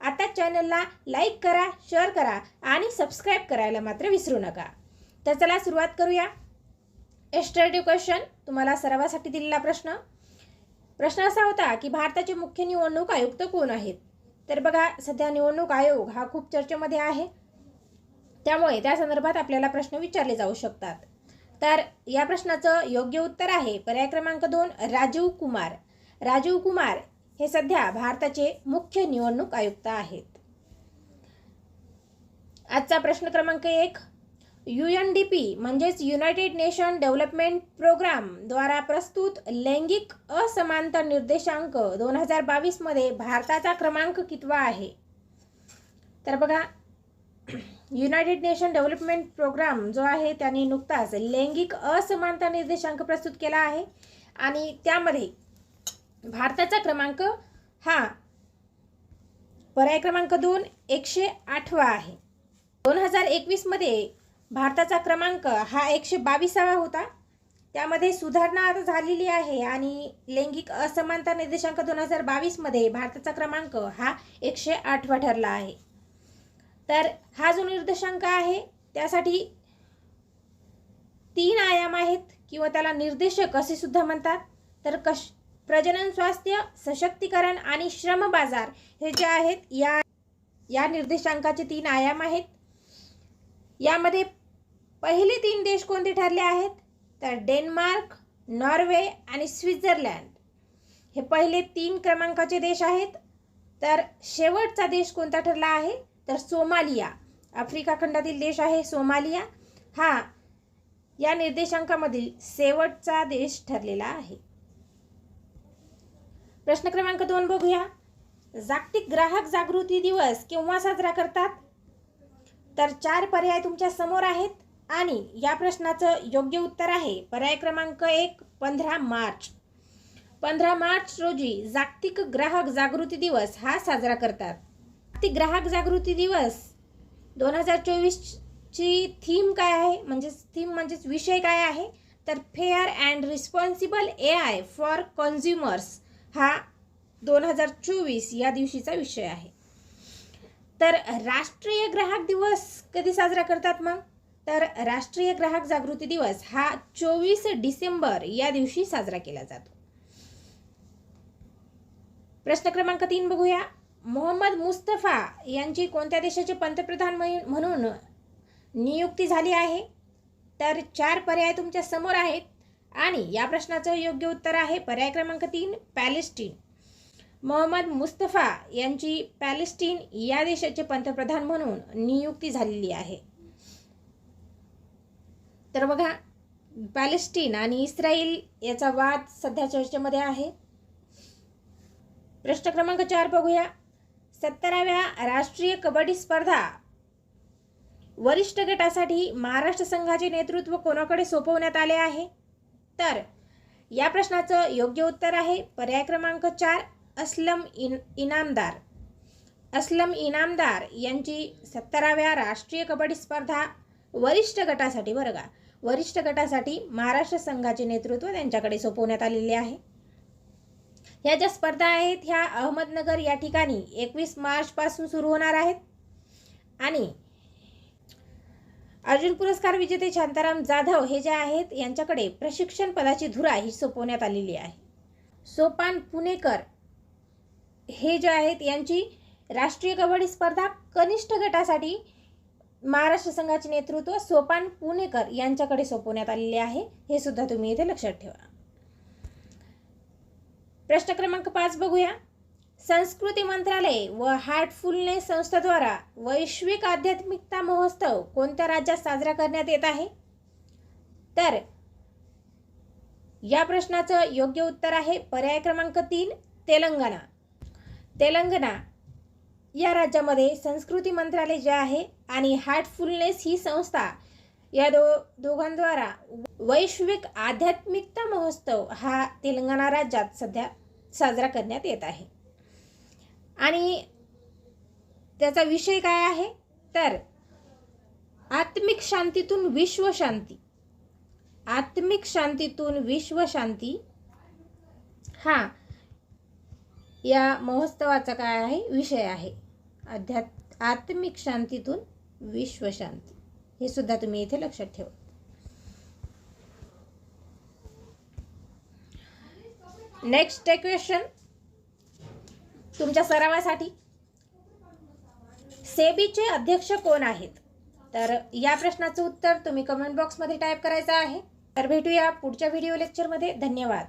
आता चॅनलला लाईक करा शेअर करा आणि सबस्क्राईब करायला मात्र विसरू नका. तर चला सुरुवात करूया. एस्टरटिव्ह क्वेश्चन तुम्हाला सरावासाठी दिलेला प्रश्न. प्रश्न असा होता की भारताचे मुख्य निवडणूक आयुक्त कोण आहेत? तर बघा सध्या निवडणूक आयोग हा खूप चर्चेमध्ये आहे. त्यामुळे त्या संदर्भात आपल्याला प्रश्न विचारले जाऊ शकतात. तर या प्रश्नाचं योग्य उत्तर आहे. पर्याय क्रमांक दोन राजीव कुमार. राजीव कुमार हे सध्या भारताचे मुख्य निवडणूक आयुक्त आहेत. आजचा प्रश्न क्रमांक एक यू एन डी पी म्हणजेच युनायटेड नेशन डेव्हलपमेंट प्रोग्राम द्वारा प्रस्तुत लैंगिक असमानता निर्देशांक दोन हजार बावीसमध्ये भारताचा क्रमांक कितवा आहे? तर बघा युनायटेड नेशन डेव्हलपमेंट प्रोग्राम जो आहे त्यांनी नुकताच लैंगिक असमानता निर्देशांक प्रस्तुत केला आहे आणि त्यामध्ये भारताचा क्रमांक हा पर्याय क्रमांक दोन एकशे आठवा आहे. दोन हजार एकवीसमध्ये भारताचा क्रमांक हा एकशे बावीसावा होता. त्यामध्ये सुधारणा आता झालेली आहे आणि लैंगिक असमानता निर्देशांक दोन हजार बावीसमध्ये भारताचा क्रमांक हा एकशे आठवा ठरला आहे. तर हा जो निर्देशांक आहे त्यासाठी तीन आयाम आहेत किंवा त्याला निर्देशक असे सुद्धा म्हणतात. तर कश प्रजनन स्वास्थ्य सशक्तीकरण आणि श्रम बाजार हे जे आहेत या या निर्देशांकाचे तीन आयाम आहेत. यामध्ये पहिले तीन देश कोणते ठरले आहेत? तर डेन्मार्क नॉर्वे आणि स्वित्झर्लंड. हे पहिले तीन क्रमांकाचे देश आहेत. तर शेवटचा देश कोणता ठरला आहे? तर सोमालिया. आफ्रिका खंडातील देश आहे सोमालिया. हा या निर्देशांकामधील शेवटचा देश ठरलेला आहे. प्रश्न क्रमांक दोन बघूया. जागतिक ग्राहक जागृती दिवस केव्हा साजरा करतात? तर चार पर्याय तुमच्यासमोर आहेत आणि या प्रश्नाचं योग्य उत्तर आहे. पर्याय क्रमांक एक पंधरा मार्च. पंधरा मार्च रोजी जागतिक ग्राहक जागृती दिवस हा साजरा करतात. जागतिक ग्राहक जागृती दिवस दोन हजार चोवीसची थीम काय आहे? म्हणजेच थीम म्हणजेच विषय काय आहे? तर fair and responsible A I for consumers. हा दोन हजार चोवीस या दिवशीचा विषय आहे. तर राष्ट्रीय ग्राहक दिवस कधी साजरा करतात मग? तर राष्ट्रीय ग्राहक जागृती दिवस हा चोवीस डिसेंबर या दिवशी साजरा केला जातो. प्रश्न क्रमांक तीन बघूया. मोहम्मद मुस्तफा यांची कोणत्या देशाचे पंतप्रधान म्हणून म्हणून नियुक्ती झाली आहे? तर चार पर्याय तुमच्यासमोर आहेत. आणि या प्रश्नाचं योग्य उत्तर आहे पर्याय क्रमांक तीन पॅलेस्टीन. मोहम्मद मुस्तफा यांची पॅलेस्टीन या देशाचे पंतप्रधान म्हणून नियुक्ती झालेली आहे. तर बघा पॅलेस्टीन आणि इस्रायल याचा वाद सध्या चर्चेमध्ये आहे. प्रश्न क्रमांक चार बघूया. सत्तराव्या राष्ट्रीय कबड्डी स्पर्धा वरिष्ठ गटासाठी महाराष्ट्र संघाचे नेतृत्व कोणाकडे सोपवण्यात आले आहे? तर या प्रश्नाचं योग्य उत्तर आहे पर्याय क्रमांक चार असलम इन इनामदार. असलम इनामदार यांची सत्तराव्या राष्ट्रीय कबड्डी स्पर्धा वरिष्ठ गटासाठी बरं का वरिष्ठ गटासाठी महाराष्ट्र संघाचे नेतृत्व त्यांच्याकडे सोपवण्यात आलेले आहे. ह्या ज्या स्पर्धा आहेत ह्या अहमदनगर या ठिकाणी एकवीस मार्चपासून सुरू होणार आहेत. आणि अर्जुन पुरस्कार विजेते शांताराम जाधव हे जे आहेत यांच्याकडे प्रशिक्षण पदाची धुरा ही सोपवण्यात आलेली आहे. सोपान पुणेकर हे जे आहेत यांची राष्ट्रीय कबड्डी स्पर्धा कनिष्ठ गटासाठी महाराष्ट्र संघाचे नेतृत्व सोपान पुणेकर यांच्याकडे सोपवण्यात आलेले आहे. हे सुद्धा तुम्ही इथे लक्षात ठेवा. प्रश्न क्रमांक पाच बघूया. संस्कृती मंत्रालय व हार्टफुलनेस संस्थाद्वारा वैश्विक आध्यात्मिकता महोत्सव कोणत्या राज्यात साजरा करण्यात येत आहे? तर या प्रश्नाचं योग्य उत्तर आहे पर्याय क्रमांक तीन तेलंगणा. तेलंगणा या राज्यामध्ये संस्कृती मंत्रालय जे आहे आणि हार्टफुलनेस ही संस्था या दो दोघांद्वारा वैश्विक आध्यात्मिकता महोत्सव हा तेलंगणा राज्यात सध्या साजरा करण्यात येत आहे. आणि त्याचा विषय काय आहे? तर आत्मिक शांतीतून विश्वशांती आत्मिक शांतीतून विश्वशांती हा या महोत्सवाचा काय आहे? विषय आहे. अध्यात् आत्मिक शांतीतून विश्वशांती हे सुद्धा तुम्ही इथे लक्षात ठेवा. नेक्स्ट क्वेश्चन तुमच्या सरावासाठी. सेबीचे अध्यक्ष कोण आहेत? तर या प्रश्नाचं उत्तर तुम्ही कमेंट बॉक्समध्ये टाईप करायचं आहे. तर भेटूया पुढच्या व्हिडिओ लेक्चरमध्ये धन्यवाद.